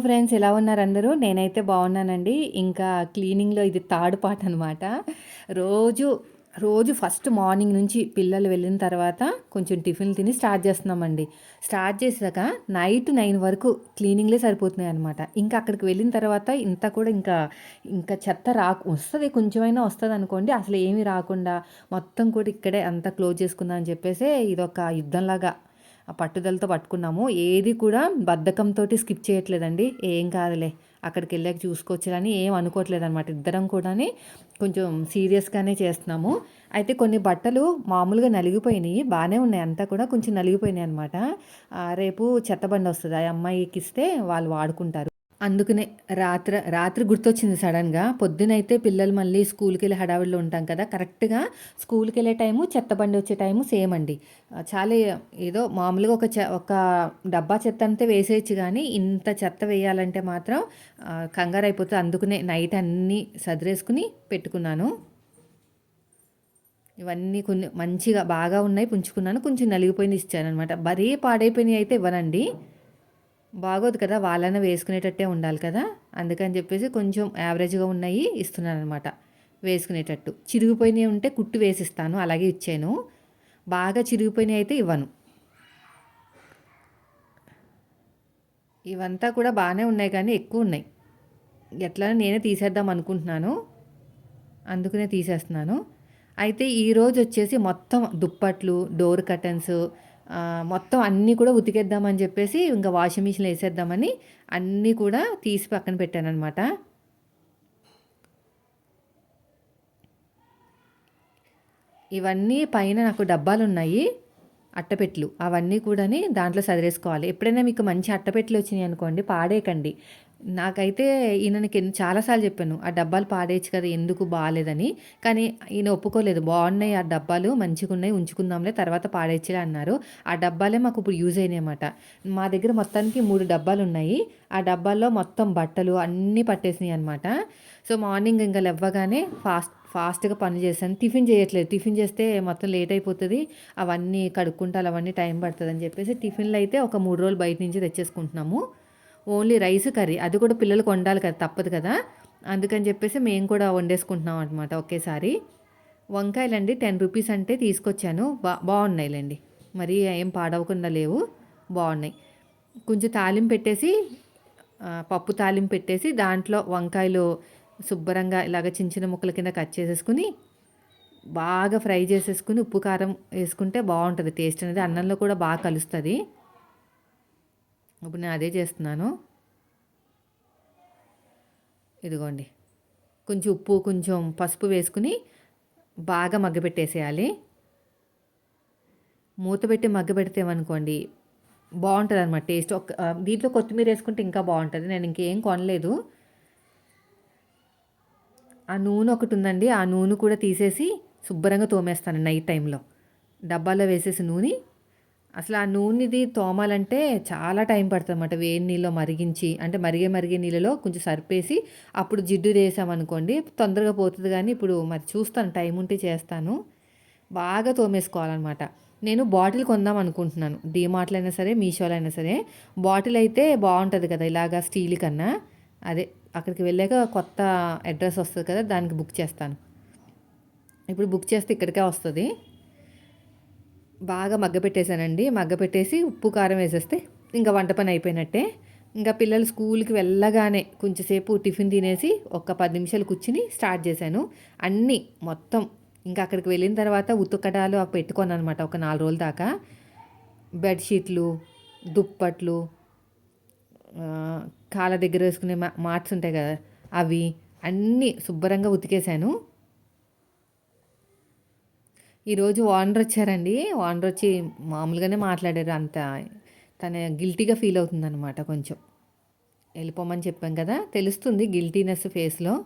Friends ఎలా ఉన్నారు అందరూ? నేనైతే బాగున్నానండి. ఇంకా క్లీనింగ్లో ఇది థర్డ్ పార్ట్ అనమాట రోజు రోజు ఫస్ట్ మార్నింగ్ నుంచి పిల్లలు వెళ్ళిన తర్వాత కొంచెం టిఫిన్ తిని స్టార్ట్ చేస్తున్నామండి. స్టార్ట్ చేసాక నైట్ నైన్ వరకు క్లీనింగ్లే సరిపోతున్నాయి అనమాట ఇంకా అక్కడికి వెళ్ళిన తర్వాత ఇంత కూడా ఇంకా ఇంకా చెత్త రా వస్తుంది కొంచెమైనా వస్తుంది అనుకోండి అసలు ఏమీ రాకుండా మొత్తం కూడా ఇక్కడే అంతా క్లోజ్ చేసుకుందాం అని చెప్పేసి ఇదొక యుద్ధంలాగా ఆ పట్టుదలతో పట్టుకున్నాము. ఏది కూడా బద్ధకంతో స్కిప్ చేయట్లేదండి. ఏం కాదులే. అక్కడికి వెళ్ళాక చూసుకోవచ్చులని ఏం అనుకోవట్లేదు అనమాట ఇద్దరం కూడా కొంచెం సీరియస్గానే చేస్తున్నాము. అయితే కొన్ని బట్టలు మామూలుగా నలిగిపోయినాయి. బాగానే ఉన్నాయి. అంతా కూడా కొంచెం నలిగిపోయినాయి అనమాట రేపు చెత్తబండి వస్తుంది. ఆ అమ్మాయికి ఇస్తే వాళ్ళు వాడుకుంటారు. అందుకనే రాత్రి రాత్రి గుర్తొచ్చింది సడన్గా. పొద్దునైతే పిల్లలు మళ్ళీ స్కూల్కి వెళ్ళి హడావిడిలో ఉంటాం కదా. కరెక్ట్గా స్కూల్కి వెళ్ళే టైము చెత్త బండి వచ్చే టైము సేమ్ అండి. చాలా ఏదో మామూలుగా ఒక చె ఒక డబ్బా చెత్త అంతే వేసేయచ్చు కానీ ఇంత చెత్త వేయాలంటే మాత్రం కంగారు అయిపోతుంది అందుకనే నైట్ అన్నీ సదిరేసుకుని పెట్టుకున్నాను. ఇవన్నీ కొన్ని మంచిగా బాగా ఉన్నాయి పుంచుకున్నాను కొంచెం నలిగిపోయింది ఇచ్చాను అనమాట మరీ పాడైపోయినాయి అయితే ఇవ్వనండి. బాగోదు కదా వాళ్ళన వేసుకునేటట్టే ఉండాలి కదా. అందుకని చెప్పేసి కొంచెం యావరేజ్గా ఉన్నాయి ఇస్తున్నాను అనమాట వేసుకునేటట్టు. చిరిగిపోయినవి ఉంటే కుట్టు వేసిస్తాను అలాగే ఇచ్చాను. బాగా చిరిగిపోయినవి అయితే ఇవ్వను. ఇవంతా కూడా బాగానే ఉన్నాయి కానీ ఎక్కువ ఉన్నాయి. ఎట్లా నేనే తీసేద్దాం అనుకుంటున్నాను. అందుకనే తీసేస్తున్నాను. అయితే ఈరోజు వచ్చేసి మొత్తం దుప్పట్లు డోర్ కర్టన్స్ మొత్తం అన్నీ కూడా ఉతికేద్దామని చెప్పేసి ఇంకా వాషింగ్ మిషన్లో వేసేద్దామని అన్నీ కూడా తీసి పక్కన పెట్టానమాట ఇవన్నీ పైన నాకు డబ్బాలు ఉన్నాయి అట్టపెట్లు. అవన్నీ కూడాని దాంట్లో సదిరేసుకోవాలి. ఎప్పుడైనా మీకు మంచి అట్టపెట్లు వచ్చినాయి అనుకోండి పాడేయకండి. నాకైతే ఈయనకి చాలాసార్లు చెప్పాను ఆ డబ్బాలు పాడేయచ్చు కదా ఎందుకు బాగాలేదని. కానీ ఈయన ఒప్పుకోలేదు. బాగున్నాయి ఆ డబ్బాలు మంచిగా ఉన్నాయి ఉంచుకుందాంలే తర్వాత పాడేయచ్చులే అన్నారు. ఆ డబ్బాలే మాకు ఇప్పుడు యూజ్ అయినాయి అన్నమాట. మా దగ్గర మొత్తానికి మూడు డబ్బాలు ఉన్నాయి. ఆ డబ్బాల్లో మొత్తం బట్టలు అన్నీ పట్టేసినాయి అనమాట సో మార్నింగ్ ఇంకా లెవ్వగానే ఫాస్ట్ ఫాస్ట్గా పని చేశాను. టిఫిన్ చేయట్లేదు. టిఫిన్ చేస్తే మొత్తం లేట్ అయిపోతుంది. అవన్నీ కడుక్కుంటారు అవన్నీ టైం పడుతుంది అని చెప్పేసి టిఫిన్లు అయితే ఒక మూడు రోజులు బయట నుంచి తెచ్చేసుకుంటున్నాము. Only rice curry. అది కూడా పిల్లలకు వండాలి కదా తప్పదు కదా. అందుకని చెప్పేసి మేము కూడా వండేసుకుంటున్నాం అనమాట ఒకేసారి. వంకాయలండి టెన్ రూపీస్ అంటే తీసుకొచ్చాను. బా బాగున్నాయిలేండి. మరి ఏం పాడవకుండా లేవు. బాగున్నాయి. కొంచెం తాలింపు పెట్టేసి పప్పు తాలింపు పెట్టేసి దాంట్లో వంకాయలు శుభ్రంగా ఇలాగ చిన్న చిన్న ముక్కల కింద కట్ చేసేసుకుని బాగా ఫ్రై చేసేసుకుని ఉప్పు కారం వేసుకుంటే బాగుంటుంది. టేస్ట్ అనేది అన్నంలో కూడా బాగా కలుస్తుంది. ఇప్పుడు నేను అదే చేస్తున్నాను. ఇదిగోండి. కొంచెం ఉప్పు కొంచెం పసుపు వేసుకుని బాగా మగ్గబెట్టేసేయాలి మూత పెట్టి మగ్గబెడితేమనుకోండి బాగుంటుంది అనమాట టేస్ట్. ఒక దీంట్లో కొత్తిమీర వేసుకుంటే ఇంకా బాగుంటుంది. నేను ఇంకేం కొనలేదు. ఆ నూనె ఒకటి ఉందండి ఆ నూనె కూడా తీసేసి శుభ్రంగా తోమేస్తాను నైట్ టైంలో. డబ్బాలో వేసేసి నూనె అసలు ఆ నూనెది తోమాలంటే చాలా టైం పడుతుంది అనమాట వేడి నీళ్ళలో మరిగించి అంటే మరిగే మరిగే నీళ్ళలో కొంచెం సరిపేసి అప్పుడు జిడ్డు వేసామనుకోండి తొందరగా పోతుంది కానీ ఇప్పుడు మరి చూస్తాను టైం ఉంటే చేస్తాను. బాగా తోమేసుకోవాలన్నమాట. నేను బాటిల్ కొందాం అనుకుంటున్నాను. డీమార్ట్లో అయినా సరే మీషోలో అయినా సరే. బాటిల్ అయితే బాగుంటుంది కదా ఇలాగా స్టీల్ కన్నా. అదే అక్కడికి వెళ్ళాక కొత్త అడ్రస్ వస్తుంది కదా దానికి బుక్ చేస్తాను. ఇప్పుడు బుక్ చేస్తే ఇక్కడికే వస్తుంది. బాగా మగ్గపెట్టేశానండి మగ్గపెట్టేసి ఉప్పు కారం వేసేస్తే ఇంకా వంట పని అయిపోయినట్టే. ఇంకా పిల్లలు స్కూల్కి వెళ్ళగానే కొంచెంసేపు టిఫిన్ తినేసి ఒక పది నిమిషాలు కూర్చుని స్టార్ట్ చేశాను. అన్నీ మొత్తం ఇంకా అక్కడికి వెళ్ళిన తర్వాత ఉతుకటాలు పెట్టుకోను అనమాట ఒక నాలుగు రోజుల దాకా. బెడ్షీట్లు దుప్పట్లు కాళ్ళ దగ్గర వేసుకునే మా మాట్స్ ఉంటాయి కదా అవి అన్నీ శుభ్రంగా ఉతికేశాను. ఈరోజు ఓనర్ వచ్చారండి ఓనర్ వచ్చి మామూలుగానే మాట్లాడారు. అంత తన గిల్టీగా ఫీల్ అవుతుందన్నమాట కొంచెం. వెళ్ళిపోమని చెప్పాం కదా. తెలుస్తుంది గిల్టీనెస్ ఫేస్లో.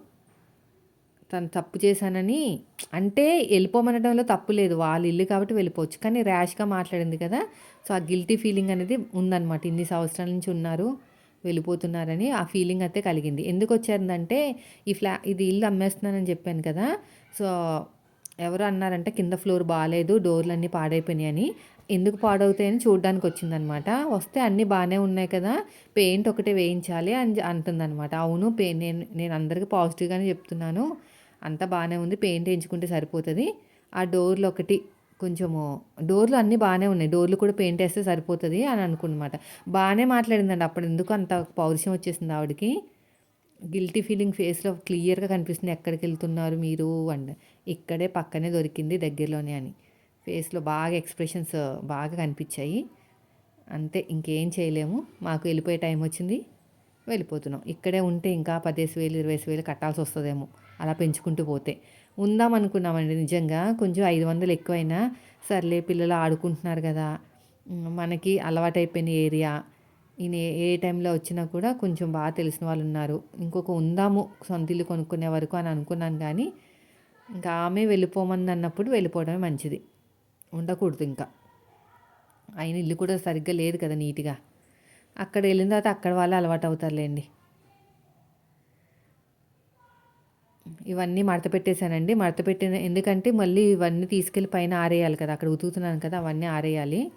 తను తప్పు చేశానని. అంటే వెళ్ళిపోమనడంలో తప్పు లేదు. వాళ్ళ ఇల్లు కాబట్టి వెళ్ళిపోవచ్చు. కానీ ర్యాష్గా మాట్లాడింది కదా. సో ఆ గిల్టీ ఫీలింగ్ అనేది ఉందన్నమాట. ఇన్ని సంవత్సరాల నుంచి ఉన్నారు. వెళ్ళిపోతున్నారని ఆ ఫీలింగ్ అయితే కలిగింది. ఎందుకు వచ్చారంటే ఈ ఫ్లా ఇది ఇల్లు అమ్మేస్తున్నానని చెప్పాను కదా. సో ఎవరు అన్నారంటే కింద ఫ్లోర్ బాగాలేదు డోర్లన్నీ పాడైపోయినాయి అని ఎందుకు పాడవుతాయని చూడడానికి వచ్చిందనమాట వస్తే అన్నీ బాగానే ఉన్నాయి కదా పెయింట్ ఒకటే వేయించాలి అని అంటుందన్నమాట అవును పే నేను నేను అందరికీ పాజిటివ్గానే చెప్తున్నాను. అంతా బాగానే ఉంది పెయింట్ వేయించుకుంటే సరిపోతుంది. ఆ డోర్లు ఒకటి కొంచెము డోర్లు అన్నీ బాగానే ఉన్నాయి. డోర్లు కూడా పెయింట్ వేస్తే సరిపోతుంది అని అనుకున్నమాట. బాగానే మాట్లాడిందండి అప్పుడు ఎందుకు అంత పౌరుషం వచ్చేసింది ఆవిడకి? గిల్టీ ఫీలింగ్ ఫేస్లో క్లియర్గా కనిపిస్తుంది ఎక్కడికి వెళ్తున్నారు మీరు అండ్ ఇక్కడే పక్కనే దొరికింది దగ్గరలోనే అని. ఫేస్లో బాగా ఎక్స్ప్రెషన్స్ బాగా కనిపించాయి. అంతే ఇంకేం చేయలేము. మాకు వెళ్ళిపోయే టైం వచ్చింది. వెళ్ళిపోతున్నాం. ఇక్కడే ఉంటే ఇంకా పదిహేసి వేలు ఇరవై వేలు కట్టాల్సి వస్తుందేమో. అలా పెంచుకుంటూ పోతే. ఉందాం అనుకున్నామండి నిజంగా. కొంచెం ఐదు వందలు ఎక్కువైనా సర్లే పిల్లలు ఆడుకుంటున్నారు కదా. మనకి అలవాటైపోయిన ఏరియా. ఈయన ఏ టైంలో వచ్చినా కూడా కొంచెం బాగా తెలిసిన వాళ్ళు ఉన్నారు. ఇంకొక ఉందాము సొంత ఇల్లు కొనుక్కునే వరకు అని అనుకున్నాను కానీ ఇంకా ఆమె వెళ్ళిపోమంది అన్నప్పుడు వెళ్ళిపోవడమే మంచిది. ఉండకూడదు ఇంకా. ఆయన ఇల్లు కూడా సరిగ్గా లేదు కదా నీట్గా. అక్కడ వెళ్ళిన తర్వాత అక్కడ వాళ్ళు అలవాటు అవుతారులేండి. ఇవన్నీ మడత పెట్టేశానండి. మడత పెట్టిన ఎందుకంటే మళ్ళీ ఇవన్నీ తీసుకెళ్ళి పైన ఆరేయాలి కదా. అక్కడ ఉతుకుతున్నాను కదా అవన్నీ ఆరేయాలి.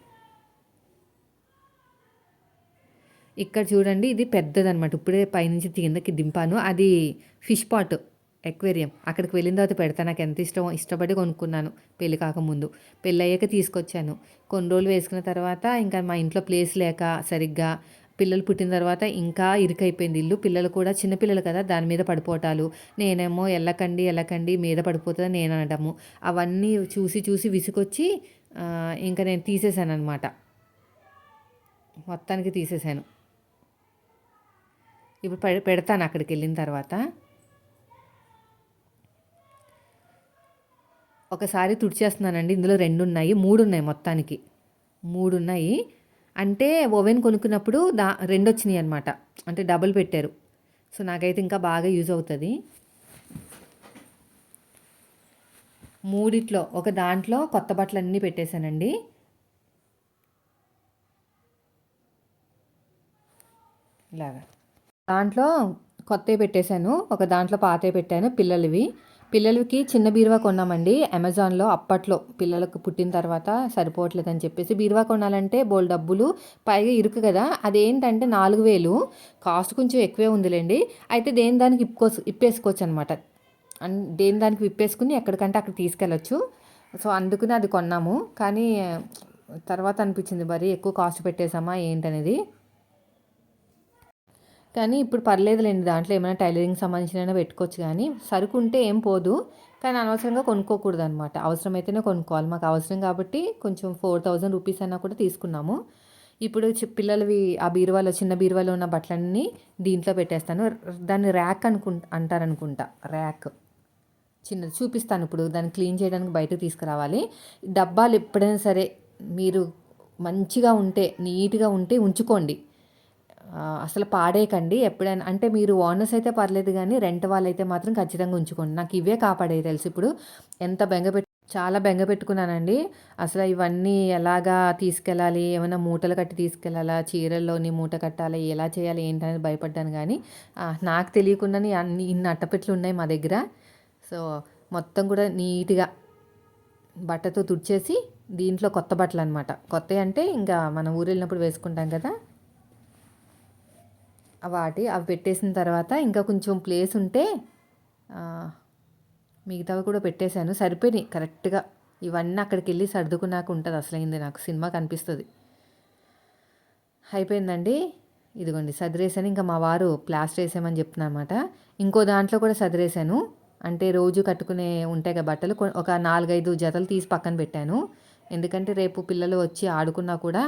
ఇక్కడ చూడండి ఇది పెద్దదనమాట ఇప్పుడే పైనుంచి కిందకి దింపాను. అది ఫిష్ పాట్. ఎక్వేరియం. అక్కడికి వెళ్ళిన తర్వాత పెడతా నాకు ఎంత ఇష్టమో ఇష్టపడి కొనుక్కున్నాను పెళ్ళి కాకముందు. పెళ్ళి అయ్యాక తీసుకొచ్చాను. కొన్ని రోజులు వేసుకున్న తర్వాత ఇంకా మా ఇంట్లో ప్లేస్ లేక సరిగ్గా పిల్లలు పుట్టిన తర్వాత ఇంకా ఇరుకైపోయింది ఇల్లు. పిల్లలు కూడా చిన్నపిల్లలు కదా దాని మీద పడిపోవటాలు నేనేమో ఎల్లకండి ఎల్లకండి మీద పడిపోతుందని నేను అనడము. అవన్నీ చూసి చూసి విసుకొచ్చి ఇంకా నేను తీసేసాను అనమాట మొత్తానికి తీసేసాను ఇప్పుడు పెడతాను అక్కడికి వెళ్ళిన తర్వాత. ఒకసారి తుడిచేస్తున్నానండి. ఇందులో రెండు ఉన్నాయి మూడు ఉన్నాయి మొత్తానికి. మూడు ఉన్నాయి అంటే ఓవెన్ కొనుక్కున్నప్పుడు దా రెండు వచ్చినాయి అనమాట అంటే డబుల్ పెట్టారు. సో నాకైతే ఇంకా బాగా యూజ్ అవుతుంది. మూడిట్లో ఒక దాంట్లో కొత్త బట్టలు అన్నీ పెట్టేశానండి. ఇలాగా. దాంట్లో కొత్తవి పెట్టేశాను. ఒక దాంట్లో పాతవి పెట్టాను పిల్లలవి. పిల్లలకి చిన్న బీరువా కొన్నామండి. అమెజాన్లో అప్పట్లో పిల్లలకు పుట్టిన తర్వాత సరిపోవట్లేదని చెప్పేసి బీరువా కొనాలంటే బోల్ డబ్బులు పైగా ఇరుకు కదా. అదేంటంటే నాలుగు వేలు. కాస్ట్ కొంచెం ఎక్కువే ఉందిలేండి. అయితే దేని దానికి ఇప్పుకో ఇప్పేసుకోవచ్చు అనమాట దేని దానికి విప్పేసుకుని ఎక్కడికంటే అక్కడ తీసుకెళ్ళచ్చు. సో అందుకని అది కొన్నాము. కానీ తర్వాత అనిపించింది మరి ఎక్కువ కాస్ట్ పెట్టేసామా ఏంటనేది? కానీ ఇప్పుడు పర్లేదులేండి దాంట్లో ఏమైనా టైలరింగ్ సంబంధించిన పెట్టుకోవచ్చు కానీ సరుకు ఉంటే ఏం పోదు. కానీ అనవసరంగా కొనుక్కోకూడదు అనమాట అవసరమైతేనే కొనుక్కోవాలి. మాకు అవసరం కాబట్టి కొంచెం ఫోర్ థౌజండ్ రూపీస్ అన్నా కూడా తీసుకున్నాము. ఇప్పుడు పిల్లలవి ఆ బీరువాలో చిన్న బీరువాలో ఉన్న బట్టలన్నీ దీంట్లో పెట్టేస్తాను. దాన్ని ర్యాక్ అనుకు అంటారనుకుంటా. ర్యాక్. చిన్నది చూపిస్తాను ఇప్పుడు. దాన్ని క్లీన్ చేయడానికి బయటకు తీసుకురావాలి. డబ్బాలు ఎప్పుడైనా సరే మీరు మంచిగా ఉంటే నీట్గా ఉంటే ఉంచుకోండి. అసలు పాడేయకండి. ఎప్పుడైనా అంటే మీరు ఓనర్స్ అయితే పర్లేదు కానీ రెంట్ వాళ్ళైతే మాత్రం ఖచ్చితంగా ఉంచుకోండి. నాకు ఇవే కాపాడే తెలుసు. ఇప్పుడు ఎంత బెంగ పెట్టు చాలా బెంగ పెట్టుకున్నానండి. అసలు ఇవన్నీ ఎలాగా తీసుకెళ్ళాలి? ఏమైనా మూటలు కట్టి తీసుకెళ్ళాలా? చీరల్లోని మూట కట్టాలి? ఎలా చేయాలి? ఏంటనేది భయపడ్డాను కానీ నాకు తెలియకుండానే అన్ని ఇన్ని అట్టపెట్లు ఉన్నాయి మా దగ్గర. సో మొత్తం కూడా నీట్గా బట్టతో తుడిచేసి దీంట్లో కొత్త బట్టలు అనమాట కొత్త అంటే ఇంకా మనం ఊరు వెళ్ళినప్పుడు వేసుకుంటాం కదా. వాటి అవి పెట్టేసిన తర్వాత ఇంకా కొంచెం ప్లేస్ ఉంటే మిగతావి కూడా పెట్టేశాను. సరిపోయినాయి కరెక్ట్గా. ఇవన్నీ అక్కడికి వెళ్ళి సర్దుకున్నాక ఉంటుంది అసలైంది నాకు. సినిమా కనిపిస్తుంది. అయిపోయిందండి. ఇదిగోండి సదిరేసాను. ఇంకా మా వారు ప్లాస్టర్ వేసామని చెప్తున్నమాట ఇంకో దాంట్లో కూడా సదిరేసాను. అంటే రోజు కట్టుకునే ఉంటాయి కదా బట్టలు. ఒక నాలుగైదు జతలు తీసి పక్కన పెట్టాను. ఎందుకంటే రేపు పిల్లలు వచ్చి ఆడుకున్నా కూడా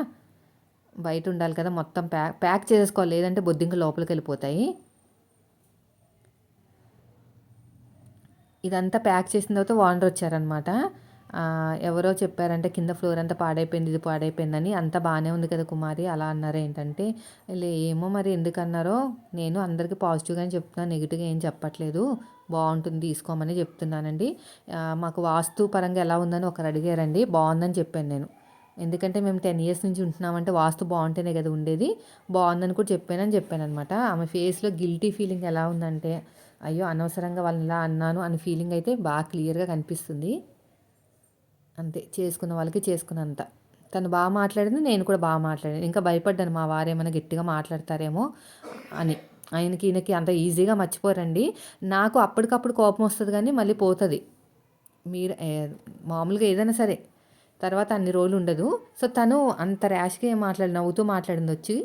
బయట ఉండాలి కదా మొత్తం ప్యాక్ ప్యాక్ చేసుకోవాలి లేదంటే బొద్దింక లోపలికి వెళ్ళిపోతాయి. ఇదంతా ప్యాక్ చేసిన తర్వాత వానర్ వచ్చారనమాట ఎవరో చెప్పారంటే కింద ఫ్లోర్ అంతా పాడైపోయింది ఇది పాడైపోయిందని. అంత బాగానే ఉంది కదా కుమారి. అలా అన్నారు. ఏంటంటే ఏమో మరి ఎందుకన్నారో. నేను అందరికీ పాజిటివ్గానే చెప్తున్నాను నెగిటివ్గా ఏం చెప్పట్లేదు. బాగుంటుంది తీసుకోమని చెప్తున్నానండి. మాకు వాస్తు పరంగా ఎలా ఉందని ఒకరు అడిగారండి. బాగుందని చెప్పాను నేను. ఎందుకంటే మేము టెన్ ఇయర్స్ నుంచి ఉంటున్నామంటే వాస్తు బాగుంటేనే కదా ఉండేది. బాగుందని కూడా చెప్పానని చెప్పాను అనమాట ఆమె ఫేస్లో గిల్టీ ఫీలింగ్ ఎలా ఉందంటే అయ్యో అనవసరంగా వాళ్ళని ఇలా అన్నాను అనే ఫీలింగ్ అయితే బాగా క్లియర్గా కనిపిస్తుంది. అంతే చేసుకున్న వాళ్ళకి చేసుకున్నంత. తను బాగా మాట్లాడింది నేను కూడా బాగా మాట్లాడాను. ఇంకా భయపడ్డాను మా వారు ఏమైనా గట్టిగా మాట్లాడతారేమో అని. ఆయనకి ఈయనకి అంత ఈజీగా మర్చిపోరండి. నాకు అప్పటికప్పుడు కోపం వస్తుంది కానీ మళ్ళీ పోతుంది. మీరు మామూలుగా ఏదైనా సరే తర్వాత అన్ని రోజులు ఉండదు. సో తను అంత ర్యాష్గా ఏం మాట్లాడి నవ్వుతూ మాట్లాడింది వచ్చి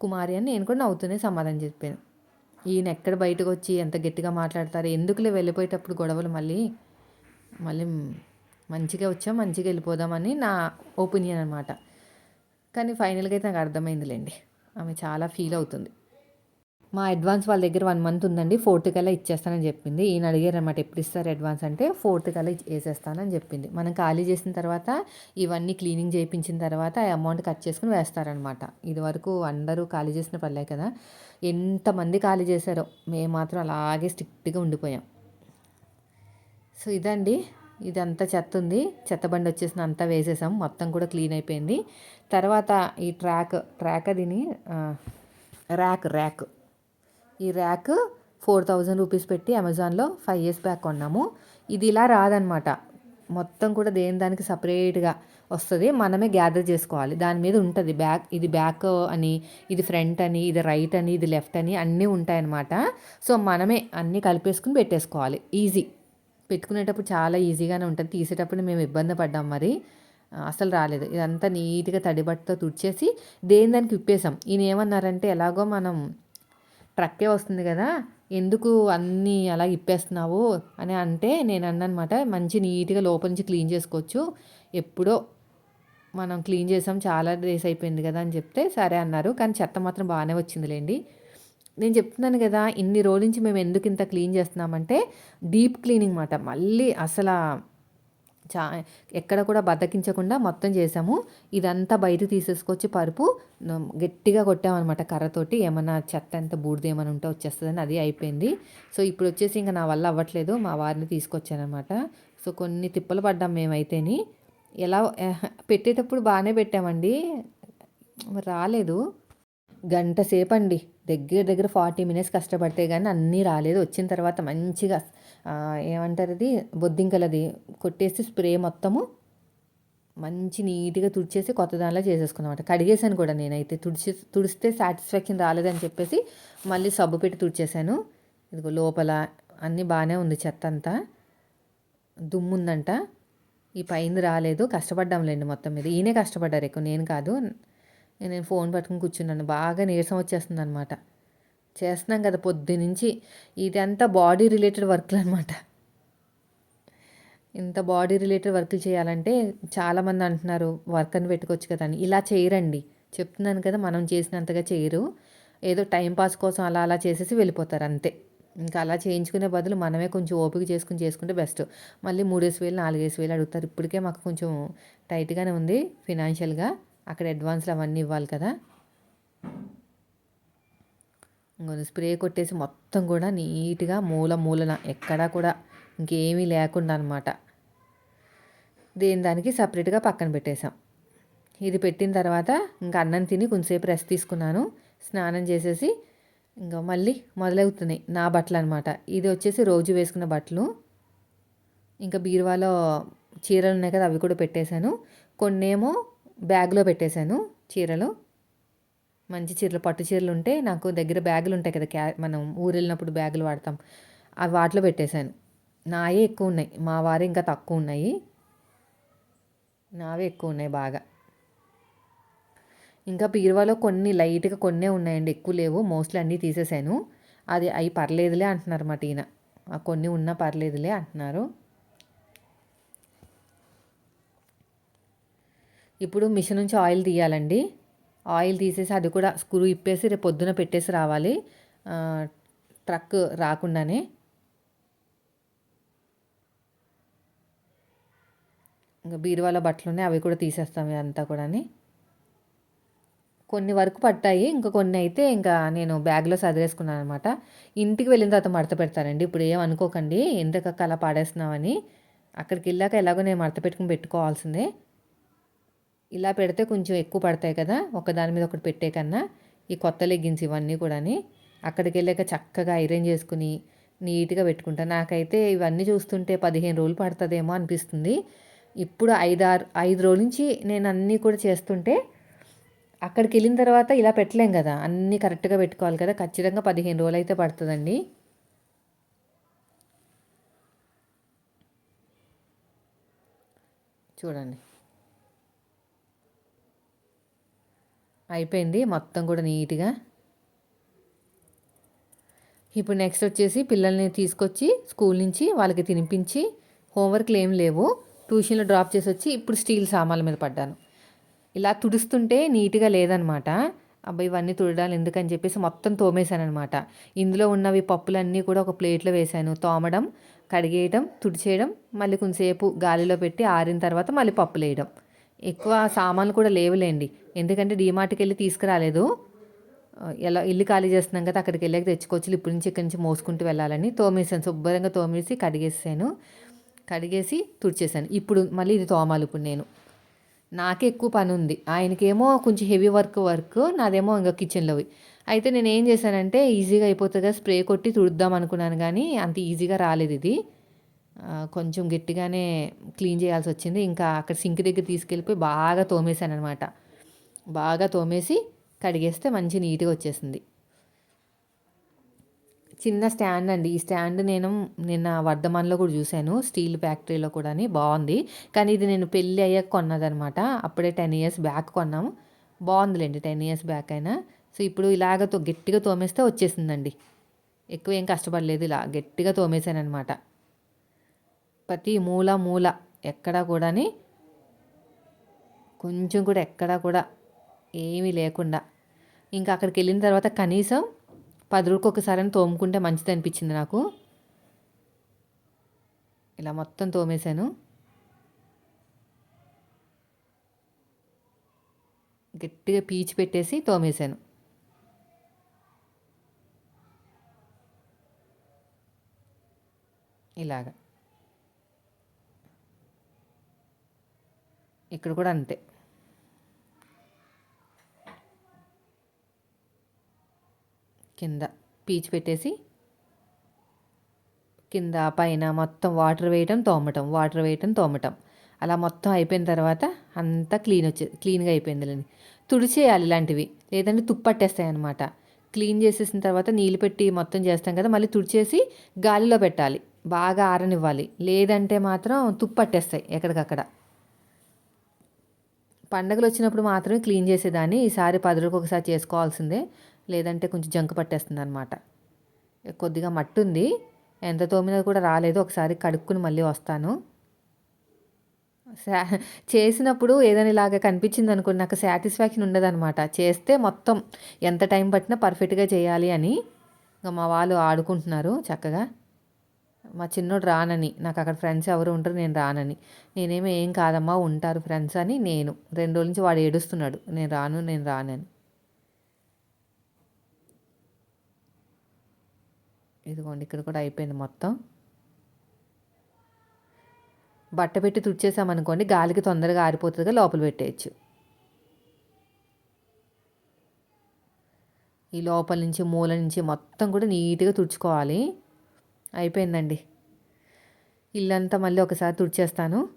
కుమారి అని నేను కూడా నవ్వుతూనే సమాధానం చెప్పాను. ఈయన ఎక్కడ బయటకు వచ్చి ఎంత గట్టిగా మాట్లాడతారు? ఎందుకులే వెళ్ళిపోయేటప్పుడు గొడవలు మళ్ళీ మళ్ళీ మంచిగా వచ్చాం మంచిగా వెళ్ళిపోదామని నా ఒపీనియన్ అనమాట కానీ ఫైనల్గా అయితే నాకు అర్థమైందిలేండి. ఆమె చాలా ఫీల్ అవుతుంది. మా అడ్వాన్స్ వాళ్ళ దగ్గర వన్ మంత్ ఉందండి ఫోర్త్ కల్లా ఇచ్చేస్తానని చెప్పింది. ఈయన అడిగారనమాట ఎప్పుడు ఇస్తారు అడ్వాన్స్? అంటే ఫోర్త్ కల్లా వేసేస్తానని చెప్పింది. మనం ఖాళీ చేసిన తర్వాత ఇవన్నీ క్లీనింగ్ చేయించిన తర్వాత ఆ అమౌంట్ కట్ చేసుకుని వేస్తారనమాట ఇదివరకు అందరూ ఖాళీ చేసిన పర్లే కదా. ఎంతమంది ఖాళీ చేశారో మేము మాత్రం అలాగే స్ట్రిక్ట్గా ఉండిపోయాం. సో ఇదండి. ఇదంతా చెత్త ఉంది. చెత్త బండి వచ్చేసిన అంతా వేసేసాం. మొత్తం కూడా క్లీన్ అయిపోయింది. తర్వాత ఈ ట్రాక్ ట్రాక్ అదిని ర్యాక్ ర్యాక్. ఈ ర్యాక్ ఫోర్ థౌజండ్ రూపీస్ పెట్టి అమెజాన్లో ఫైవ్ ఇయర్స్ బ్యాక్ కొన్నాము. ఇది ఇలా రాదనమాట మొత్తం కూడా దేని దానికి సపరేట్గా వస్తుంది మనమే గ్యాదర్ చేసుకోవాలి. దాని మీద ఉంటుంది బ్యాక్ ఇది బ్యాక్ అని ఇది ఫ్రంట్ అని ఇది రైట్ అని ఇది లెఫ్ట్ అని అన్నీ ఉంటాయన్నమాట. సో మనమే అన్నీ కలిపేసుకుని పెట్టేసుకోవాలి. ఈజీ పెట్టుకునేటప్పుడు చాలా ఈజీగానే ఉంటుంది. తీసేటప్పుడు మేము ఇబ్బంది పడ్డాం మరి. అసలు రాలేదు. ఇదంతా నీట్గా తడిబట్టతో తుడిచేసి దేని దానికి విప్పేసాం ఈయన ఏమన్నారంటే ఎలాగో మనం ట్రక్కే వస్తుంది కదా ఎందుకు అన్నీ అలా ఇప్పేస్తున్నావు అని అంటే నేను అన్నమాట మంచి నీట్గా లోపల నుంచి క్లీన్ చేసుకోవచ్చు. ఎప్పుడో మనం క్లీన్ చేసాం చాలా డేస్ అయిపోయింది కదా అని చెప్తే సరే అన్నారు కానీ చెత్త మాత్రం బాగానే వచ్చిందిలేండి. నేను చెప్తున్నాను కదా ఇన్ని రోజుల నుంచి మేము ఎందుకు ఇంత క్లీన్ చేస్తున్నామంటే డీప్ క్లీనింగ్ మాట. మళ్ళీ అసలు చా ఎక్కడ కూడా బద్దకించకుండా మొత్తం చేసాము. ఇదంతా బయట తీసేసుకొచ్చి పరుపు గట్టిగా కొట్టామన్నమాట కర్రతోటి. ఏమన్నా చెత్త ఎంత బూడిద ఏమైనా ఉంటే వచ్చేస్తుందని అది అయిపోయింది. సో ఇప్పుడు వచ్చేసి ఇంకా నా వల్ల అవ్వట్లేదు. మా వారిని తీసుకొచ్చానమాట సో కొన్ని తిప్పలు పడ్డాం మేమైతేని. ఎలా పెట్టేటప్పుడు బాగానే పెట్టామండి. రాలేదు. గంట సేపు అండి దగ్గర దగ్గర ఫార్టీ మినిట్స్ కష్టపడితే కానీ అన్నీ రాలేదు. వచ్చిన తర్వాత మంచిగా ఏమంటారు అది బొద్దింకలది. కొట్టేసి స్ప్రే మొత్తము మంచి నీట్గా తుడిచేసి కొత్త దానిలో చేసేసుకున్నమాట. కడిగేశాను కూడా నేనైతే. తుడిచి తుడిస్తే సాటిస్ఫాక్షన్ రాలేదని చెప్పేసి మళ్ళీ సబ్బు పెట్టి తుడిచేశాను. ఇదిగో లోపల అన్నీ బాగానే ఉంది చెత్త అంతా. దుమ్ముందంట. ఈ పైన రాలేదు. కష్టపడ్డాంలేండి మొత్తం మీద. ఈయనే కష్టపడ్డారు ఎక్కువ. నేను కాదు. నేను ఫోన్ పట్టుకుని కూర్చున్నాను. బాగా నీరసం వచ్చేస్తుంది అనమాట చేస్తున్నాం కదా పొద్దు నుంచి ఇదంతా బాడీ రిలేటెడ్ వర్క్లు అనమాట ఇంత బాడీ రిలేటెడ్ వర్క్లు చేయాలంటే చాలామంది అంటున్నారు వర్క్ అని పెట్టుకోవచ్చు కదా అని. ఇలా చేయరండి. చెప్తున్నాను కదా మనం చేసినంతగా చేయరు. ఏదో టైంపాస్ కోసం అలా అలా చేసేసి వెళ్ళిపోతారు అంతే. ఇంకా అలా చేయించుకునే బదులు మనమే కొంచెం ఓపిక చేసుకుని చేసుకుంటే బెస్ట్ మళ్ళీ మూడేసి వేలు నాలుగేసి వేలు అడుగుతారు. ఇప్పటికే మాకు కొంచెం టైట్గానే ఉంది ఫినాన్షియల్గా అక్కడ అడ్వాన్స్లు అవన్నీ ఇవ్వాలి కదా. స్ప్రే కొట్టేసి మొత్తం కూడా నీట్గా మూల మూలన ఎక్కడా కూడా ఇంకేమీ లేకుండా అనమాట దేని దానికి సపరేట్గా పక్కన పెట్టేశాం. ఇది పెట్టిన తర్వాత ఇంకా అన్నం తిని కొంచెంసేపు రెస్ట్ తీసుకున్నాను. స్నానం చేసేసి ఇంకా మళ్ళీ మొదలవుతున్నాయి నా బట్టలు అనమాట ఇది వచ్చేసి రోజు వేసుకున్న బట్టలు. ఇంకా బీరువాలో చీరలు ఉన్నాయి కదా అవి కూడా పెట్టేశాను. కొన్నేమో బ్యాగ్లో పెట్టేశాను చీరలు. మంచి చీరలు పట్టు చీరలు ఉంటే నాకు దగ్గర బ్యాగులు ఉంటాయి కదా క్యా మనం ఊరు వెళ్ళినప్పుడు బ్యాగులు వాడతాం. అవి వాటిలో పెట్టేశాను. నాయే ఎక్కువ ఉన్నాయి. మా వారే ఇంకా తక్కువ ఉన్నాయి. నావే ఎక్కువ ఉన్నాయి బాగా. ఇంకా బీరువాలో కొన్ని లైట్గా కొన్నే ఉన్నాయండి. ఎక్కువ లేవు. మోస్ట్లీ అన్నీ తీసేసాను అది అవి పర్లేదులే అంటున్నారు మా టీన. కొన్ని ఉన్నా పర్లేదులే అంటున్నారు. ఇప్పుడు మిషన్ నుంచి ఆయిల్ తీయాలండి. ఆయిల్ తీసేసి అది కూడా స్క్రూ ఇప్పేసి రేపు పొద్దున పెట్టేసి రావాలి. ట్రక్ రాకుండానే. ఇంకా బీరువాల బట్టలు ఉన్నాయి అవి కూడా తీసేస్తాం ఇదంతా కూడా కొన్ని వరకు పట్టాయి ఇంకా కొన్ని అయితే ఇంకా నేను బ్యాగ్లో సదిరేసుకున్నాను అనమాట ఇంటికి వెళ్ళిన తర్వాత మడత పెడతానండి. ఇప్పుడు ఏం అనుకోకండి అలా పాడేస్తున్నామని అక్కడికి వెళ్ళాక ఎలాగో నేను మడత పెట్టుకుని పెట్టుకోవాల్సిందే. ఇలా పెడితే కొంచెం ఎక్కువ పడతాయి కదా ఒకదాని మీద ఒకటి పెట్టే కన్నా ఈ కొత్త లెగ్గిన్స్ ఇవన్నీ కూడాని అక్కడికి వెళ్ళాక చక్కగా ఐరన్ చేసుకుని నీట్గా పెట్టుకుంటాను నాకైతే ఇవన్నీ చూస్తుంటే పదిహేను రోజులు పడుతుందేమో అనిపిస్తుంది. ఇప్పుడు ఐదు ఆరు ఐదు రోజుల నుంచి నేను అన్నీ కూడా చేస్తుంటే అక్కడికి వెళ్ళిన తర్వాత ఇలా పెట్టలేం కదా అన్నీ కరెక్ట్గా పెట్టుకోవాలి కదా ఖచ్చితంగా పదిహేను రోజులు అయితే పడుతుందండి. చూడండి. అయిపోయింది మొత్తం కూడా నీట్గా. ఇప్పుడు నెక్స్ట్ వచ్చేసి పిల్లల్ని తీసుకొచ్చి స్కూల్ నుంచి వాళ్ళకి తినిపించి హోంవర్క్లు ఏం లేవు. ట్యూషన్లో డ్రాప్ చేసి వచ్చి ఇప్పుడు స్టీల్ సామాన్ల మీద పడ్డాను. ఇలా తుడుస్తుంటే నీట్గా లేదనమాట. అబ్బాయి ఇవన్నీ తుడడాలి ఎందుకని చెప్పేసి మొత్తం తోమేశానమాట ఇందులో ఉన్నవి పప్పులన్నీ కూడా ఒక ప్లేట్లో వేశాను. తోమడం కడిగేయడం తుడిచేయడం మళ్ళీ కొంతసేపు గాలిలో పెట్టి ఆరిన తర్వాత మళ్ళీ పప్పులు వేయడం ఎక్కువ సామాన్లు కూడా లేవులేండి. ఎందుకంటే డీమార్ట్కి వెళ్ళి తీసుకురాలేదు. ఎలా ఇల్లు ఖాళీ చేస్తున్నాం కదా అక్కడికి వెళ్ళాక తెచ్చుకోవచ్చు. ఇప్పటి నుంచి ఇక్కడి నుంచి మోసుకుంటూ వెళ్ళాలని తోమేసాను శుభ్రంగా తోమేసి కడిగేసాను కడిగేసి తుడిచేసాను. ఇప్పుడు మళ్ళీ ఇది తోమాలి ఇప్పుడు నేను. నాకే ఎక్కువ పని ఉంది. ఆయనకేమో కొంచెం హెవీ వర్క్ వర్క్ నాదేమో ఇంకా కిచెన్లోవి అయితే నేను ఏం చేశానంటే ఈజీగా అయిపోతుందిగా స్ప్రే కొట్టి తుడుద్దాం అనుకున్నాను కానీ అంత ఈజీగా రాలేదు ఇది. కొంచెం గట్టిగానే క్లీన్ చేయాల్సి వచ్చింది. ఇంకా అక్కడ సింక్ దగ్గర తీసుకెళ్ళిపోయి బాగా తోమేశాను అనమాట బాగా తోమేసి కడిగేస్తే మంచి నీట్గా వచ్చేసింది. చిన్న స్టాండ్ అండి. ఈ స్టాండ్ నేను నిన్న వర్ధమాన్లో కూడా చూశాను. స్టీల్ ఫ్యాక్టరీలో కూడా బాగుంది. కానీ ఇది నేను పెళ్ళి అయ్యాక కొన్నదనమాట అప్పుడే టెన్ ఇయర్స్ బ్యాక్ కొన్నాము. బాగుందిలేండి టెన్ ఇయర్స్ బ్యాక్ అయినా. సో ఇప్పుడు ఇలాగ గట్టిగా తోమేస్తే వచ్చేసిందండి. ఎక్కువ ఏం కష్టపడలేదు ఇలా గట్టిగా తోమేశాను అనమాట ప్రతి మూల మూల ఎక్కడా కూడాని కొంచెం కూడా ఎక్కడా కూడా ఏమీ లేకుండా. ఇంకా అక్కడికి వెళ్ళిన తర్వాత కనీసం పది రోజులకు ఒకసారి తోముకుంటే మంచిది అనిపించింది నాకు. ఇలా మొత్తం తోమేశాను. గట్టిగా పీచి పెట్టేసి తోమేశాను. ఇలాగా. ఇక్కడ కూడా అంతే. కింద పీచు పెట్టేసి కింద పైన మొత్తం వాటర్ వేయటం తోమటం వాటర్ వేయటం తోమటం. అలా మొత్తం అయిపోయిన తర్వాత అంతా క్లీన్ వచ్చే క్లీన్గా అయిపోయింది తుడిచేయాలి ఇలాంటివి. లేదంటే తుప్పట్టేస్తాయి అనమాట క్లీన్ చేసేసిన తర్వాత నీళ్ళు పెట్టి మొత్తం చేస్తాం కదా మళ్ళీ తుడిచేసి గాలిలో పెట్టాలి. బాగా ఆరనివ్వాలి. లేదంటే మాత్రం తుప్పట్టేస్తాయి ఎక్కడికక్కడ. పండగలు వచ్చినప్పుడు మాత్రమే క్లీన్ చేసేదాన్ని. ఈసారి పది రోజులకు ఒకసారి చేసుకోవాల్సిందే. లేదంటే కొంచెం జంక్ పట్టేస్తుంది అనమాట కొద్దిగా మట్టి ఉంది ఎంత తోమినా కూడా రాలేదు. ఒకసారి కడుక్కుని మళ్ళీ వస్తాను. చేసినప్పుడు ఏదైనా ఇలాగ కనిపించింది అనుకోండి నాకు సాటిస్ఫాక్షన్ ఉండదనమాట చేస్తే మొత్తం ఎంత టైం పట్టినా పర్ఫెక్ట్గా చేయాలి అని. ఇంకా మా వాళ్ళు ఆడుకుంటున్నారు చక్కగా. మా చిన్నోడు రానని. నాకు అక్కడ ఫ్రెండ్స్ ఎవరు ఉంటారు నేను రానని. నేనేమి ఏం కాదమ్మా ఉంటారు ఫ్రెండ్స్ అని నేను. రెండు రోజుల నుంచి వాడు ఏడుస్తున్నాడు. నేను రాను నేను రానని. ఇదిగోండి ఇక్కడ కూడా అయిపోయింది మొత్తం. బట్ట పెట్టి తుడిచేసామనుకోండి గాలికి తొందరగా ఆరిపోతుందిగా లోపల పెట్టేయచ్చు. ఈ లోపల నుంచి మూల నుంచి మొత్తం కూడా నీట్గా తుడుచుకోవాలి. అయిపోయిందండి. ఇల్లంతా మళ్ళీ ఒకసారి తుడిచేస్తాను.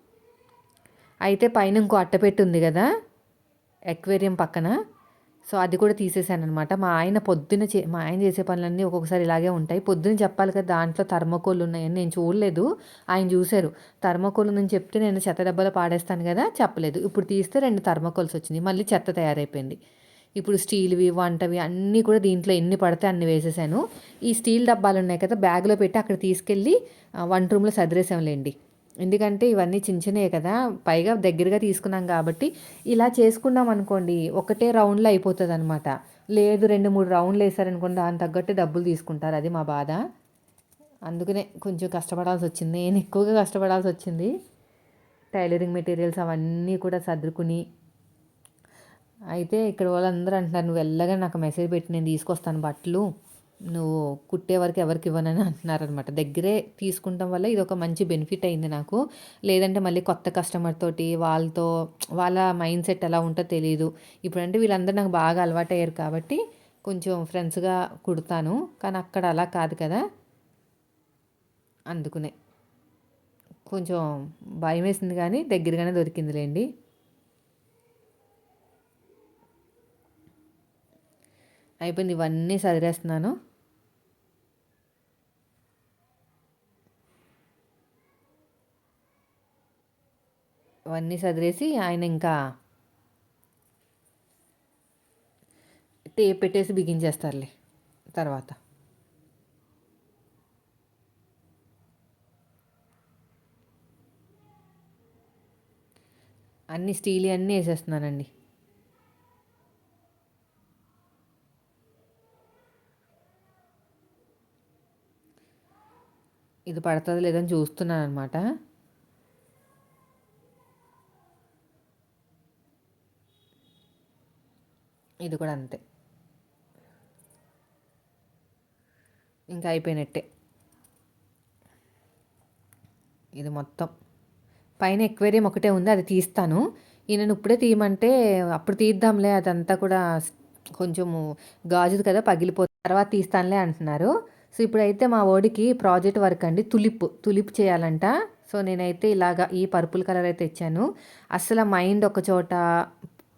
అయితే పైన ఇంకో అట్టపెట్టి ఉంది కదా ఎక్వేరియం పక్కన. సో అది కూడా తీసేసాను అనమాట మా ఆయన పొద్దున చే మా ఆయన చేసే పనులన్నీ ఒక్కొక్కసారి ఇలాగే ఉంటాయి. పొద్దున చెప్పాలి కదా దాంట్లో థర్మకోల్ ఉన్నాయని నేను చూడలేదు. ఆయన చూశారు. థర్మకోల్ ఉందని చెప్తే నేను చెత్త డబ్బాలో పాడేస్తాను కదా చెప్పలేదు. ఇప్పుడు తీస్తే రెండు థర్మకోల్స్ వచ్చింది మళ్ళీ చెత్త తయారైపోయింది. ఇప్పుడు స్టీల్వి వంటవి అన్నీ కూడా దీంట్లో ఎన్ని పడితే అన్ని వేసేసాను. ఈ స్టీల్ డబ్బాలు ఉన్నాయి కదా బ్యాగ్లో పెట్టి అక్కడ తీసుకెళ్ళి వంట రూమ్లో సదిరేసాంలేండి. ఎందుకంటే ఇవన్నీ చిన్న చిన్నవే కదా పైగా దగ్గరగా తీసుకున్నాం కాబట్టి ఇలా చేసుకున్నాం అనుకోండి ఒకటే రౌండ్లో అయిపోతుంది అనమాట లేదు రెండు మూడు రౌండ్లు వేసారనుకోండి దాని తగ్గట్టు డబ్బులు తీసుకుంటారు అది మా బాధ. అందుకనే కొంచెం కష్టపడాల్సి వచ్చింది. నేను ఎక్కువగా కష్టపడాల్సి వచ్చింది. టైలరింగ్ మెటీరియల్స్ అవన్నీ కూడా సర్దుకుని అయితే ఇక్కడ వాళ్ళందరూ అంటున్నారు నువ్వు వెళ్ళగా నాకు మెసేజ్ పెట్టి నేను తీసుకొస్తాను బట్టలు. నువ్వు కుట్టే వరకు ఎవరికి ఇవ్వనని అంటున్నారనమాట దగ్గరే తీసుకుంటాం వల్ల ఇది ఒక మంచి బెనిఫిట్ అయింది నాకు. లేదంటే మళ్ళీ కొత్త కస్టమర్ తోటి వాళ్ళతో వాళ్ళ మైండ్ సెట్ ఎలా ఉంటుందో తెలియదు ఇప్పుడంటే వీళ్ళందరూ నాకు బాగా అలవాటు అయ్యారు కాబట్టి కొంచెం ఫ్రెండ్స్గా కుడతాను. కానీ అక్కడ అలా కాదు కదా. అందుకునే కొంచెం భయం వేసింది కానీ దగ్గరగానే దొరికిందిలేండి. అయిపోయింది. ఇవన్నీ సదిరేస్తున్నాను. అవన్నీ సదిరేసి ఆయన ఇంకా టేప్ పెట్టేసి బిగించేస్తారులే తర్వాత. అన్ని స్టీల్ అన్నీ వేసేస్తున్నానండి. ఇది పడుతుంది లేదని చూస్తున్నాను అనమాట ఇది కూడా అంతే. ఇంకా అయిపోయినట్టే. ఇది మొత్తం. పైన ఎక్వేరియం ఒకటే ఉంది అది తీస్తాను. ఈయనను ఇప్పుడే తీయమంటే అప్పుడు తీద్దాంలే అదంతా కూడా కొంచెము గాజుది కదా పగిలిపోతుంది. తర్వాత తీస్తానులే అంటున్నారు. సో ఇప్పుడైతే మా ఓడికి ప్రాజెక్ట్ వర్క్ అండి తులిప్ తులిప్ చేయాలంట. సో నేనైతే ఇలాగా ఈ పర్పుల్ కలర్ అయితే ఇచ్చాను అసలు మైండ్ ఒక చోట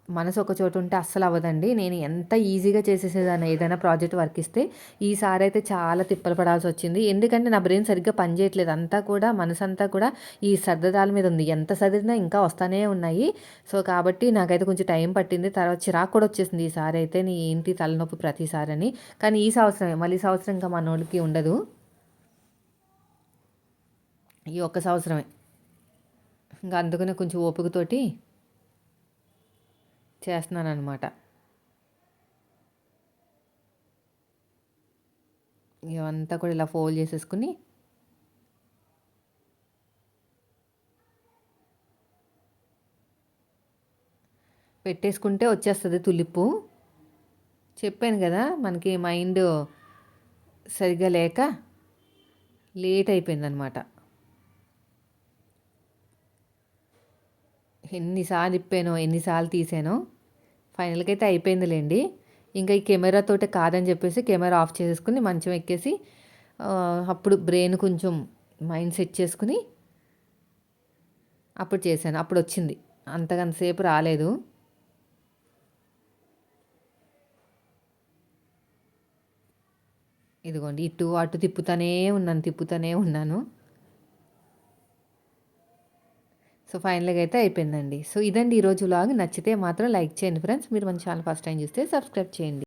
మనసు ఒక చోటు ఉంటే అస్సలు అవ్వదండి. నేను ఎంత ఈజీగా చేసేసేదాన్ని ఏదైనా ప్రాజెక్ట్ వర్క్ ఇస్తే ఈసారి అయితే చాలా తిప్పలు పడాల్సి వచ్చింది. ఎందుకంటే నా బ్రెయిన్ సరిగ్గా పనిచేయట్లేదు అంతా కూడా మనసు అంతా కూడా ఈ సర్దదాల మీద ఉంది. ఎంత సర్దినా ఇంకా వస్తానే ఉన్నాయి. సో కాబట్టి నాకైతే కొంచెం టైం పట్టింది. తర్వాత చిరాకు కూడా వచ్చేసింది ఈసారి అయితే. నీ ఏంటి తలనొప్పి ప్రతిసారి అని. కానీ ఈ సంవత్సరమే మళ్ళీ సంవత్సరం ఇంకా మనోళ్ళకి ఉండదు. ఈ ఒక్క సంవత్సరమే. ఇంకా అందుకనే కొంచెం ఓపికతోటి చేస్తున్నాను అనమాట ఇవంతా కూడా ఇలా ఫోల్డ్ చేసేసుకుని పెట్టేసుకుంటే వచ్చేస్తుంది తులిప్పు. చెప్పాను కదా మనకి మైండ్ సరిగ్గా లేక లేట్ అయిపోయిందనమాట ఎన్నిసార్లు ఇప్పానో ఎన్నిసార్లు తీసానో ఫైనల్గా అయితే అయిపోయిందిలేండి. ఇంకా ఈ కెమెరాతోటే కాదని చెప్పేసి కెమెరా ఆఫ్ చేసేసుకుని మంచం ఎక్కేసి అప్పుడు బ్రెయిన్ కొంచెం మైండ్ సెట్ చేసుకుని అప్పుడు చేశాను. అప్పుడు వచ్చింది. అంతకంతసేపు రాలేదు. ఇదిగోండి ఇటు అటు తిప్పుతూనే ఉన్నాను తిప్పుతూనే ఉన్నాను. సో ఫైనల్గా అయితే అయిపోయిందండి. సో ఇదండి ఈరోజు లాగ్ నచ్చితే మాత్రం లైక్ చేయండి ఫ్రెండ్స్. మీరు మన ఛానల్ ఫస్ట్ టైం చూస్తే సబ్స్క్రైబ్ చేయండి.